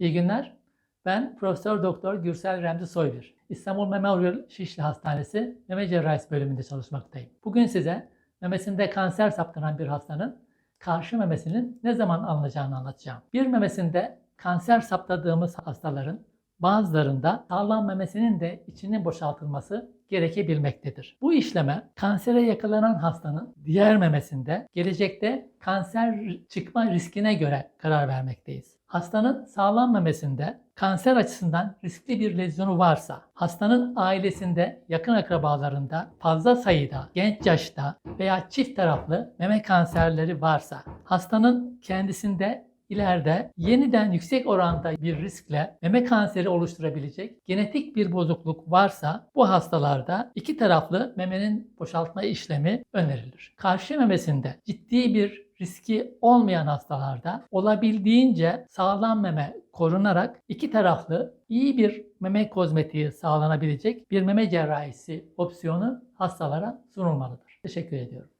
İyi günler. Ben Profesör Doktor Gürsel Remzi Soyver. İstanbul Memorial Şişli Hastanesi Meme Cerrahisi bölümünde çalışmaktayım. Bugün size memesinde kanser saptanan bir hastanın karşı memesinin ne zaman alınacağını anlatacağım. Bir memesinde kanser saptadığımız hastaların bazılarında sağlam memesinin de içinin boşaltılması gerekebilmektedir. Bu işleme kansere yakalanan hastanın diğer memesinde gelecekte kanser çıkma riskine göre karar vermekteyiz. Hastanın sağlam memesinde kanser açısından riskli bir lezyonu varsa, hastanın ailesinde, yakın akrabalarında fazla sayıda genç yaşta veya çift taraflı meme kanserleri varsa, hastanın kendisinde ileride yeniden yüksek oranda bir riskle meme kanseri oluşturabilecek genetik bir bozukluk varsa bu hastalarda iki taraflı memenin boşaltma işlemi önerilir. Karşı memesinde ciddi bir riski olmayan hastalarda olabildiğince sağlam meme korunarak iki taraflı iyi bir meme kozmetiği sağlanabilecek bir meme cerrahisi opsiyonu hastalara sunulmalıdır. Teşekkür ediyorum.